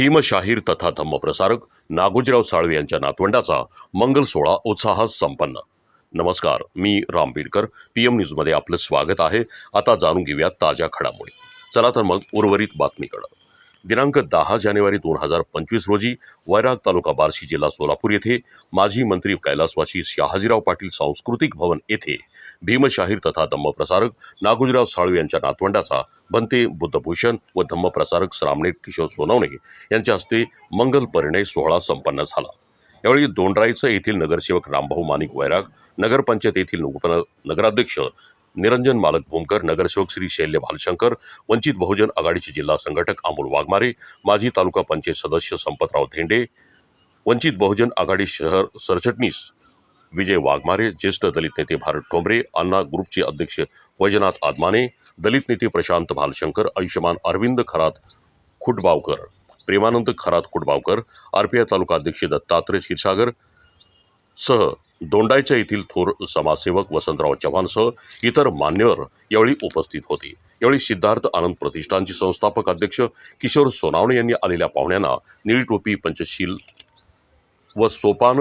हिमशाहीर तथा धम्मप्रसारक नागोजीराव साळवे यांच्या नातवंडाचा मंगल सोहळा उत्साहात संपन्न. नमस्कार मी राम बीडकर पी एम न्यूजमध्ये आपलं स्वागत आहे. आता जाणून घेऊया ताज्या घडामोडी. चला तर मग उर्वरित बातमीकडं. दिनांक दहा जानेवारी दोन हजार पंचवीस रोजी वैराग तालुका बार्शी जिल्हा सोलापूर येथे माजी मंत्री कैलासवासी शहाजीराव पाटील सांस्कृतिक भवन येथे भीमशाहीर तथा धम्मप्रसारक नागोजीराव साळू यांच्या नातवंडाचा बनते बुद्धभूषण व धम्मप्रसारक श्रामणे किशोर सोनवणे यांच्या हस्ते मंगल परिणय सोहळा संपन्न झाला. यावेळी दोंडराईचं येथील नगरसेवक रामभाऊ मानिक वैराग नगरपंचायत येथील नगराध्यक्ष निरंजन मालक भूमकर नगरसेवक श्री शैल्य भालशंकर वंचित बहुजन आघाडीचे जिल्हा संघटक अमोल वाघमारे माजी तालुका पंचायत सदस्य संपतराव धेंडे वंचित बहुजन आघाडी शहर सरचिटणीस विजय वाघमारे ज्येष्ठ दलित नेते भारत ठोंबरे अण्णा ग्रुपचे अध्यक्ष वैजनाथ आदमाने दलित नेते प्रशांत भालशंकर आयुष्यमान अरविंद खरात खुटबावकर प्रेमानंद खरात खुटबावकर आरपीआय तालुका अध्यक्ष दत्तात्रय क्षीरसागर सह दोंडाईच्या येथील थोर समाजसेवक वसंतराव चव्हाणसह इतर मान्यवर यावेळी उपस्थित होते. यावेळी सिद्धार्थ आनंद प्रतिष्ठानचे संस्थापक अध्यक्ष किशोर सोनावणे यांनी आलेल्या पाहुण्यांना निळी टोपी पंचशील व सोपान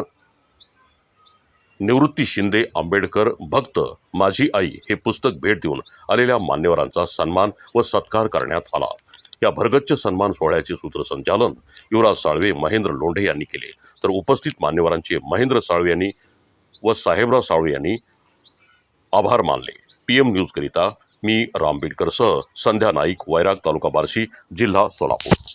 निवृत्ती शिंदे आंबेडकर भक्त माझी आई हे पुस्तक भेट देऊन आलेल्या मान्यवरांचा सन्मान व सत्कार करण्यात आला. या भरगच्च सन्मान सोहळ्याचे सूत्रसंचालन युवराज साळवे महेंद्र लोंढे यांनी केले. तर उपस्थित मान्यवरांचे महेंद्र साळवे यांनी व साहेबराव साळू यांनी आभार मानले. पी एम न्यूजकरिता मी राम बीडकरसह संध्या नाईक वैराग तालुका बार्शी जिल्हा सोलापूर.